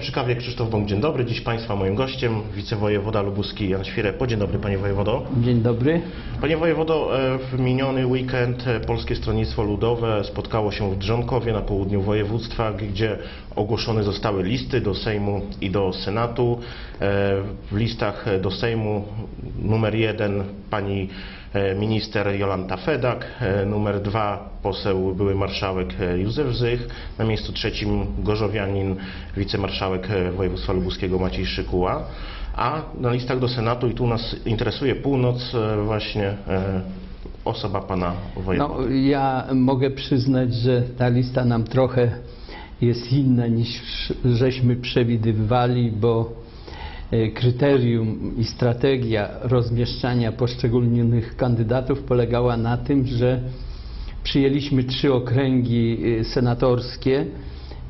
Przy kawie Krzysztof Bąk, dzień dobry. Dziś Państwa moim gościem wicewojewoda lubuski Jan Świrepo. Dzień dobry Panie Wojewodo. Dzień dobry. Panie Wojewodo, e, w miniony weekend Polskie Stronnictwo Ludowe spotkało się w Drzonkowie na południu województwa, gdzie ogłoszone zostały listy do Sejmu i do Senatu. E, W listach do Sejmu numer jeden pani minister Jolanta Fedak, e, numer dwa poseł były marszałek e, Józef Zych, na miejscu trzecim gorzowianin wicemarszałek e, województwa lubuskiego Maciej Szykuła. A na listach do Senatu, i tu nas interesuje północ, e, właśnie e, osoba pana wojewody. No, ja mogę przyznać, że ta lista nam trochę jest inna niż żeśmy przewidywali, bo e, kryterium i strategia rozmieszczania poszczególnych kandydatów polegała na tym, że przyjęliśmy trzy okręgi e, senatorskie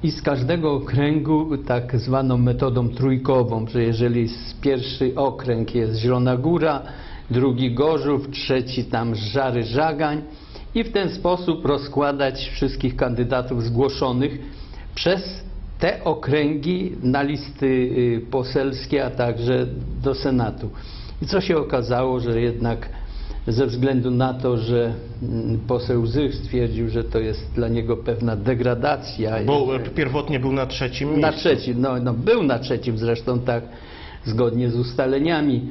i z każdego okręgu tak zwaną metodą trójkową, że jeżeli z pierwszy okręg jest Zielona Góra, drugi Gorzów, trzeci tam Żary Żagań i w ten sposób rozkładać wszystkich kandydatów zgłoszonych przez te okręgi na listy y, poselskie, a także do Senatu. I co się okazało, że jednak ze względu na to, że mm, poseł Zych stwierdził, że to jest dla niego pewna degradacja. Bo e, pierwotnie był na trzecim Na miejscu. trzecim, no, no był na trzecim zresztą tak zgodnie z ustaleniami.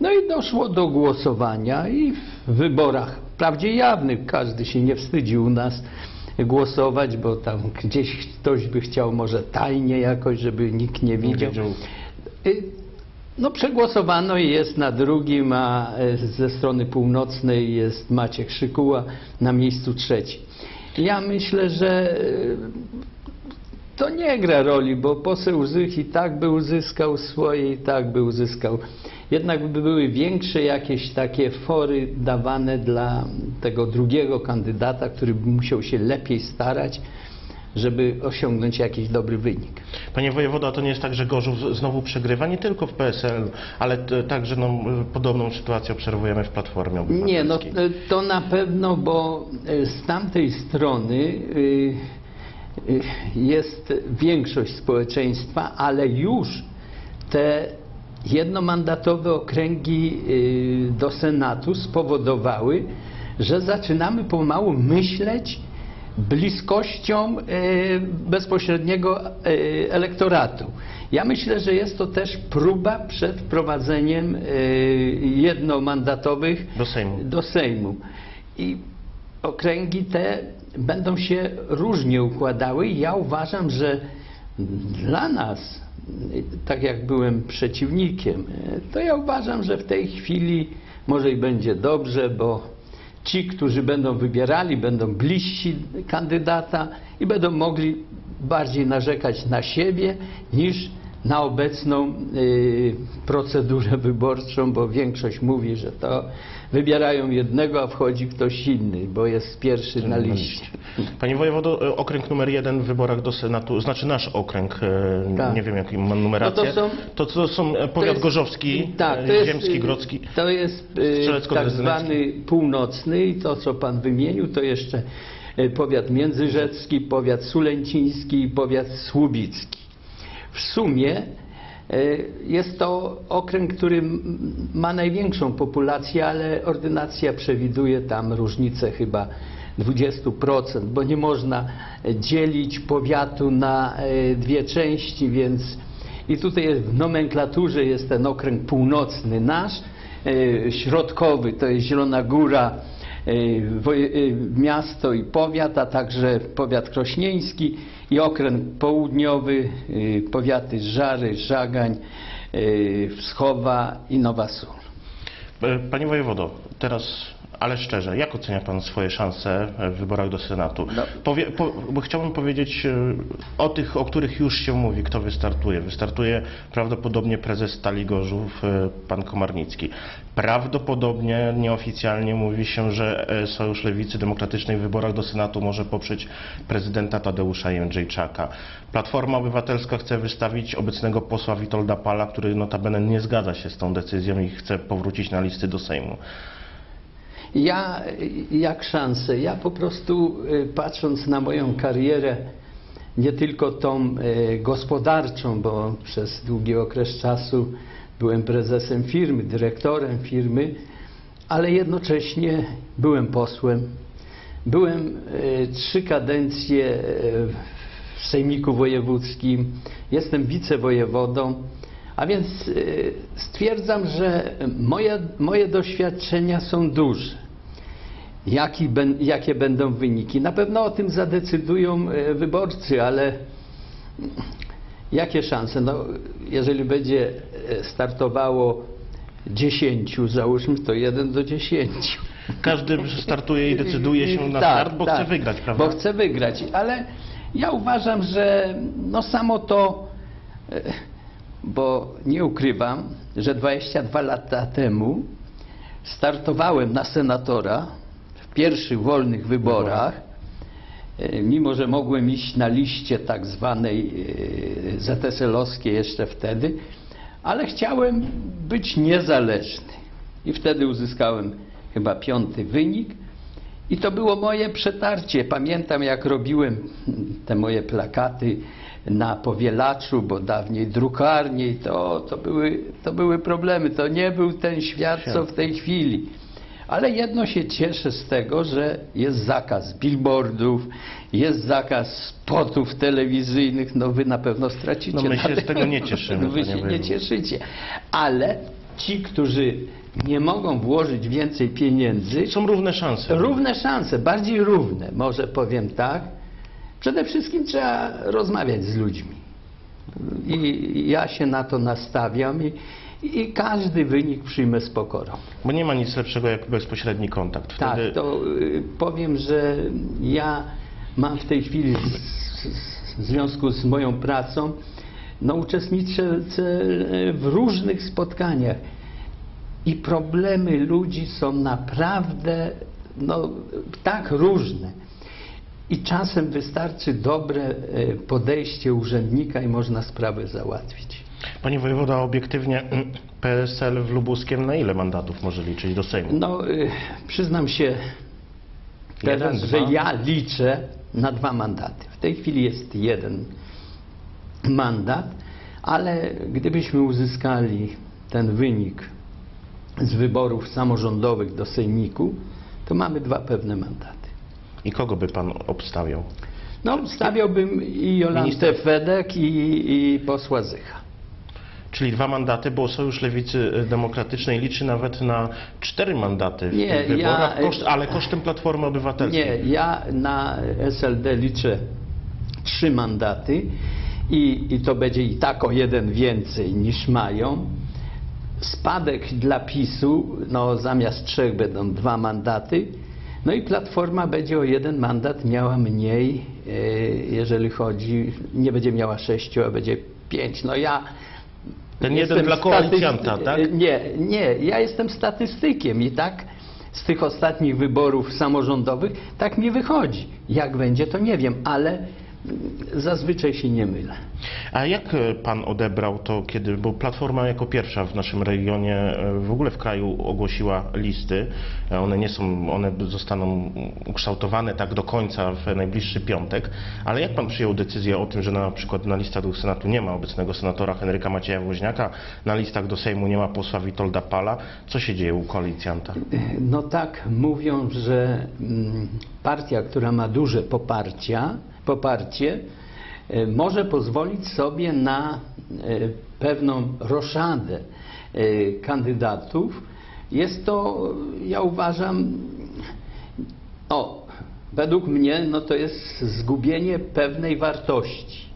No i doszło do głosowania i w wyborach, wprawdzie jawnych, każdy się nie wstydził u nas głosować, bo tam gdzieś ktoś by chciał może tajnie jakoś, żeby nikt nie widział. Y, No przegłosowano i jest na drugim, a e, ze strony północnej jest Maciek Szykuła na miejscu trzecim. Ja myślę, że e, to nie gra roli, bo poseł Zych i tak by uzyskał swoje, i tak by uzyskał. Jednak by były większe jakieś takie fory dawane dla tego drugiego kandydata, który by musiał się lepiej starać, żeby osiągnąć jakiś dobry wynik. Panie wojewodo, to nie jest tak, że Gorzów znowu przegrywa nie tylko w PSL, ale także no, podobną sytuację obserwujemy w Platformie Nie, no Obywatelskiej. to na pewno, bo e, z tamtej strony y, y, jest większość społeczeństwa, ale już te jednomandatowe okręgi y, do Senatu spowodowały, że zaczynamy pomału myśleć bliskością e, bezpośredniego e, elektoratu. Ja myślę, że jest to też próba przed wprowadzeniem jednomandatowych Do Sejmu. do Sejmu. I okręgi te będą się różnie układały ja uważam, że dla nas, tak jak byłem przeciwnikiem, to ja uważam, że w tej chwili może i będzie dobrze, bo ci, którzy będą wybierali, będą bliżsi kandydata i będą mogli bardziej narzekać na siebie niż na obecną y, procedurę wyborczą, bo większość mówi, że to wybierają jednego, a wchodzi ktoś inny, bo jest pierwszy na liście. Panie wojewodo, e, okręg numer jeden w wyborach do Senatu, znaczy nasz okręg, e, Tak. nie wiem jaką ma numerację, No to są- to, to są e, To powiat jest- gorzowski, tak, to jest, ziemski, y, grodzki. To jest y, tak zwany północny i to, co pan wymienił, to jeszcze y, powiat międzyrzecki, powiat sulęciński i powiat słubicki. W sumie y, jest to okręg, który ma największą populację, ale ordynacja przewiduje tam różnicę chyba 20%, bo nie można e, dzielić powiatu na e, dwie części, więc i tutaj w nomenklaturze jest ten okręg północny nasz, e, środkowy to jest Zielona Góra, e, e, miasto i powiat, a także powiat krośnieński i okręg południowy, e, powiaty Żary, Żagań, e, Wschowa i Nowa Sól. E, Panie wojewodo, teraz, ale szczerze, jak ocenia Pan swoje szanse w wyborach do Senatu? No. Powie, po, bo chciałbym powiedzieć e, o tych, o których już się mówi, kto wystartuje. Wystartuje prawdopodobnie prezes Stali Gorzów, e, pan Komarnicki. Prawdopodobnie, nieoficjalnie mówi się, że e, Sojusz Lewicy Demokratycznej w wyborach do Senatu może poprzeć prezydenta Tadeusza Jędrzejczaka. Platforma Obywatelska chce wystawić obecnego posła Witolda Pala, który notabene nie zgadza się z tą decyzją i chce powrócić na listy do Sejmu. Ja jak szansę? Ja po prostu y, patrząc na moją karierę nie tylko tą e, gospodarczą, bo przez długi okres czasu byłem prezesem firmy, dyrektorem firmy, ale jednocześnie byłem posłem. Byłem e, trzy kadencje w Sejmiku Wojewódzkim, jestem wicewojewodą, a więc e, stwierdzam, że moje, moje doświadczenia są duże. Jaki jakie będą wyniki? Na pewno o tym zadecydują e, wyborcy, ale jakie szanse? No, jeżeli będzie e, startowało 10, załóżmy to 1 do 10. Każdy startuje i decyduje się na Tak, start, bo tak, chce wygrać, prawda? Bo chce wygrać, ale ja uważam, że no samo to, bo nie ukrywam, że 22 lata temu startowałem na senatora w pierwszych wolnych wyborach, e, mimo że mogłem iść na liście tak zwanej e, ZSL-owskiej jeszcze wtedy, ale chciałem być niezależny. I wtedy uzyskałem chyba piąty wynik. I to było moje przetarcie. Pamiętam, jak robiłem te moje plakaty na powielaczu, bo dawniej drukarni, to, to, były, to były problemy. To nie był ten świat, co w tej chwili. Ale jedno się cieszę z tego, że jest zakaz billboardów, jest zakaz spotów telewizyjnych. No wy na pewno stracicie. No my się z tego nie cieszymy, wy się nie cieszycie. Ale ci, którzy nie mogą włożyć więcej pieniędzy, Są równe szanse. Równe szanse, bardziej równe, może powiem tak. Przede wszystkim trzeba rozmawiać z ludźmi. I ja się na to nastawiam i, i każdy wynik przyjmę z pokorą. Bo nie ma nic lepszego jak bezpośredni kontakt. Wtedy Tak, to y, powiem, że ja mam w tej chwili z- z- w związku z moją pracą, no uczestniczę w różnych spotkaniach i problemy ludzi są naprawdę no, tak różne. I czasem wystarczy dobre e, podejście urzędnika i można sprawę załatwić. Panie wojewoda, obiektywnie mm, PSL w Lubuskiem na ile mandatów może liczyć do Sejmu? No, y, przyznam się teraz, Jeden, że ja liczę na dwa mandaty. W tej chwili jest jeden mandat, ale gdybyśmy uzyskali ten wynik z wyborów samorządowych do Sejmiku, to mamy dwa pewne mandaty. I kogo by pan obstawiał? No, stawiałbym i Jolantę Minister- Fedek i, i posła Zycha. Czyli dwa mandaty, bo Sojusz Lewicy Demokratycznej liczy nawet na cztery mandaty w Nie, tych ja- wyborach, koszt, ale kosztem Platformy Obywatelskiej. Nie, ja na SLD liczę trzy mandaty i, i to będzie i tak o jeden więcej niż mają. Spadek dla PiSu, no zamiast trzech będą dwa mandaty. No i Platforma będzie o jeden mandat miała mniej, e, jeżeli chodzi, nie będzie miała sześciu, a będzie pięć. No ja Ten jeden dla koalicjanta, tak? Nie, nie, ja jestem statystykiem i tak z tych ostatnich wyborów samorządowych tak mi wychodzi. Jak będzie, to nie wiem, ale zazwyczaj się nie mylę. A jak e, pan odebrał to, kiedy, bo Platforma jako pierwsza w naszym regionie, e, w ogóle w kraju ogłosiła listy. E, One nie są, one zostaną ukształtowane tak do końca w najbliższy piątek. Ale jak pan przyjął decyzję o tym, że na przykład na listach do Senatu nie ma obecnego senatora Henryka Macieja Woźniaka, na listach do Sejmu nie ma posła Witolda Pala? Co się dzieje u koalicjanta? No tak mówią, że mm, partia, która ma duże poparcia, poparcie, e, może pozwolić sobie na e, pewną roszadę e, kandydatów. Jest to, ja uważam, o, według mnie no to jest zgubienie pewnej wartości.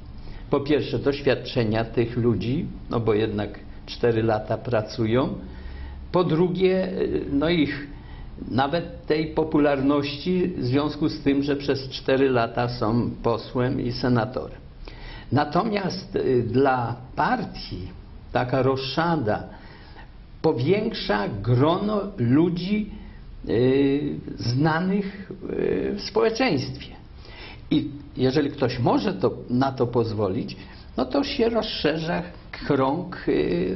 Po pierwsze doświadczenia tych ludzi, no bo jednak 4 lata pracują. Po drugie, no ich nawet tej popularności w związku z tym, że przez 4 lata są posłem i senatorem. Natomiast y, dla partii taka roszada powiększa grono ludzi y, znanych y, w społeczeństwie. I jeżeli ktoś może to, na to pozwolić, no to się rozszerza krąg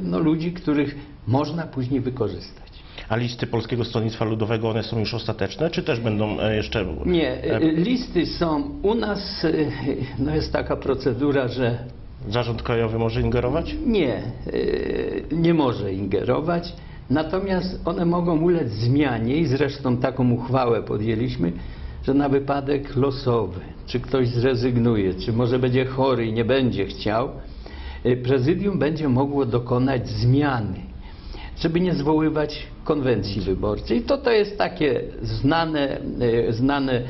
no, ludzi, których można później wykorzystać. A listy Polskiego Stronnictwa Ludowego, one są już ostateczne, czy też będą e, jeszcze... Nie, e, y, listy są u nas, no jest taka procedura, że Zarząd Krajowy może ingerować? nie, nie może ingerować, natomiast one mogą ulec zmianie i zresztą taką uchwałę podjęliśmy, że na wypadek losowy, czy ktoś zrezygnuje, czy może będzie chory i nie będzie chciał, prezydium będzie mogło dokonać zmiany, żeby nie zwoływać konwencji wyborczej. To to jest takie znane, y, znane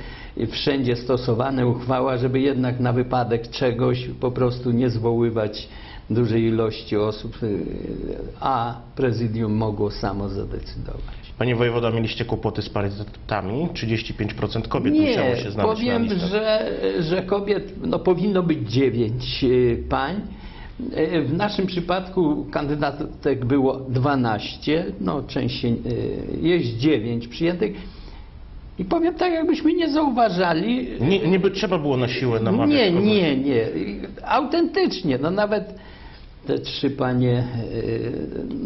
wszędzie stosowane uchwała, żeby jednak na wypadek czegoś po prostu nie zwoływać dużej ilości osób, y, a prezydium mogło samo zadecydować. Panie wojewoda, mieliście kłopoty z parytetami? 35% kobiet musiało się znaleźć powiem, na listach. że, że kobiet no, powinno być dziewięć y, pań. Y, W naszym przypadku kandydatek było 12, no y, jest 9 przyjętych. I powiem tak, jakbyśmy nie zauważali. Nie, nie by trzeba było na siłę namawiać Nie, kogoś. nie, nie. Autentycznie, no nawet te trzy panie y,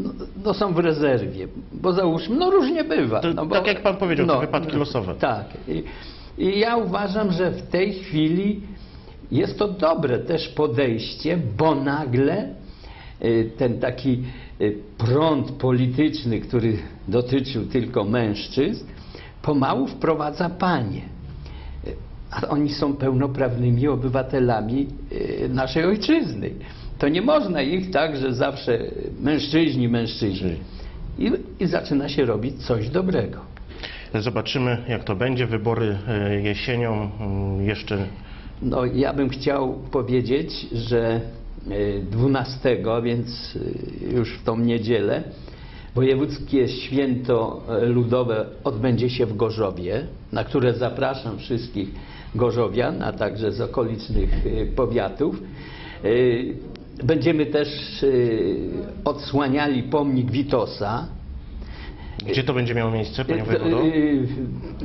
no, no są w rezerwie, bo załóżmy, no różnie bywa. To no bo, tak jak pan powiedział, te wypadki losowe. Tak. I, I ja uważam, że w tej chwili jest to dobre też podejście, bo nagle y, ten taki y, prąd polityczny, który dotyczył tylko mężczyzn, pomału wprowadza panie. A oni są pełnoprawnymi obywatelami y, naszej ojczyzny. To nie można ich tak, że zawsze mężczyźni, mężczyźni. I, I zaczyna się robić coś dobrego. Zobaczymy, jak to będzie. Wybory jesienią mm, jeszcze No, ja bym chciał powiedzieć, że y, 12, więc y, już w tą niedzielę, wojewódzkie święto y, ludowe odbędzie się w Gorzowie, na które zapraszam wszystkich gorzowian, a także z okolicznych powiatów. Będziemy też odsłaniali pomnik Witosa, Gdzie to będzie miało miejsce, panie Y, wojewodo? y,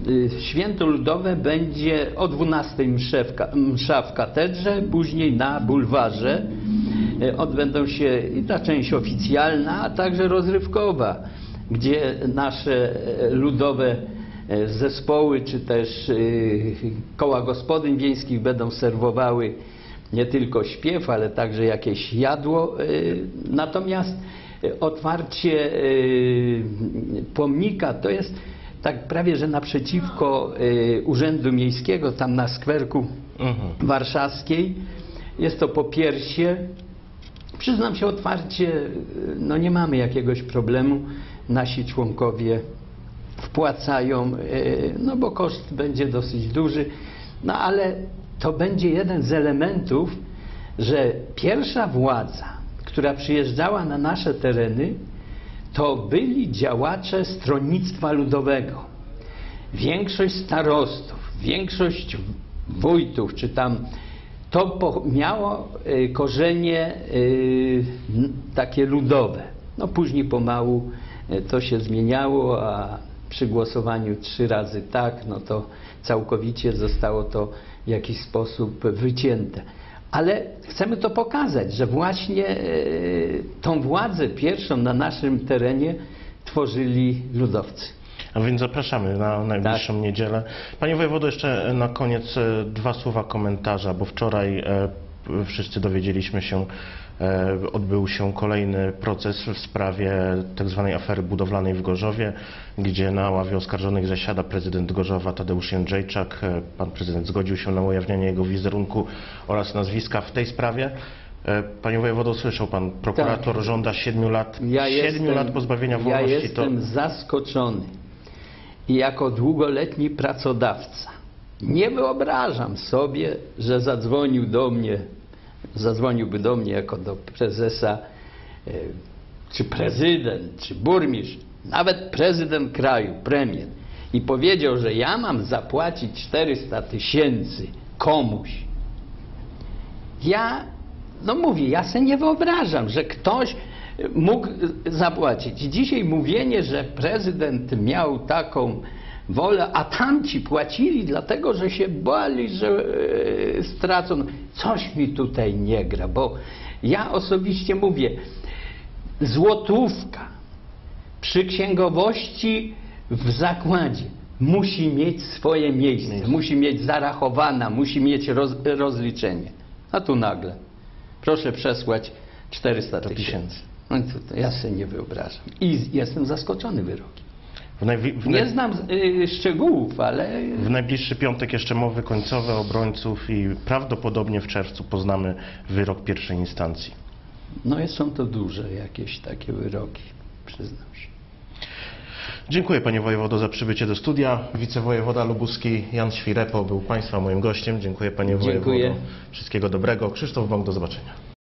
y, Święto Ludowe będzie o 12 msze w, msza w katedrze, później na bulwarze odbędą się i ta część oficjalna, a także rozrywkowa, gdzie nasze ludowe zespoły czy też koła gospodyń wiejskich będą serwowały nie tylko śpiew, ale także jakieś jadło. Natomiast otwarcie y, pomnika to jest tak prawie, że naprzeciwko y, Urzędu Miejskiego, tam na skwerku Mhm. warszawskiej. Jest to po piersie. Przyznam się otwarcie, y, no nie mamy jakiegoś problemu. Nasi członkowie wpłacają, no bo koszt będzie dosyć duży. No ale to będzie jeden z elementów, że pierwsza władza, która przyjeżdżała na nasze tereny, to byli działacze stronnictwa ludowego. Większość starostów, większość wójtów, czy tam to miało y, korzenie y, takie ludowe. No później pomału y, to się zmieniało, a przy głosowaniu trzy razy tak, no to całkowicie zostało to w jakiś sposób wycięte. Ale chcemy to pokazać, że właśnie y, tą władzę pierwszą na naszym terenie tworzyli ludowcy. A więc zapraszamy na najbliższą Tak. niedzielę. Panie wojewodo, jeszcze na koniec e, dwa słowa komentarza, bo wczoraj e, wszyscy dowiedzieliśmy się, e, odbył się kolejny proces w sprawie tzw. afery budowlanej w Gorzowie, gdzie na ławie oskarżonych zasiada prezydent Gorzowa Tadeusz Jędrzejczak. E, Pan prezydent zgodził się na ujawnianie jego wizerunku oraz nazwiska w tej sprawie. E, Panie wojewodo, słyszał pan, prokurator żąda siedmiu lat, Ja jestem, lat pozbawienia ja wolności. jestem zaskoczony. I jako długoletni pracodawca nie wyobrażam sobie, że zadzwonił do mnie, zadzwoniłby do mnie jako do prezesa, e, czy prezydent, czy burmistrz, nawet prezydent kraju, premier i powiedział, że ja mam zapłacić 400 tysięcy komuś, ja, no mówię, ja sobie nie wyobrażam, że ktoś mógł zapłacić. Dzisiaj mówienie, że prezydent miał taką wolę, a tamci płacili dlatego, że się bali, że e, stracą. Coś mi tutaj nie gra, bo ja osobiście mówię, złotówka przy księgowości w zakładzie musi mieć swoje miejsce, musi mieć zarachowana, musi mieć roz, rozliczenie. A tu nagle, proszę przesłać 400 tysięcy. No to, to ja sobie nie wyobrażam. I jestem zaskoczony wyrokiem. W, najwi- w, Nie naj- znam y, szczegółów, ale w najbliższy piątek jeszcze mowy końcowe obrońców i prawdopodobnie w czerwcu poznamy wyrok pierwszej instancji. no są to duże jakieś takie wyroki, przyznam się. Dziękuję panie wojewodo za przybycie do studia. Wicewojewoda lubuski Jan Świrepo był państwa moim gościem. Dziękuję panie Dziękuję. wojewodo. Wszystkiego dobrego. Krzysztof Bąk, do zobaczenia.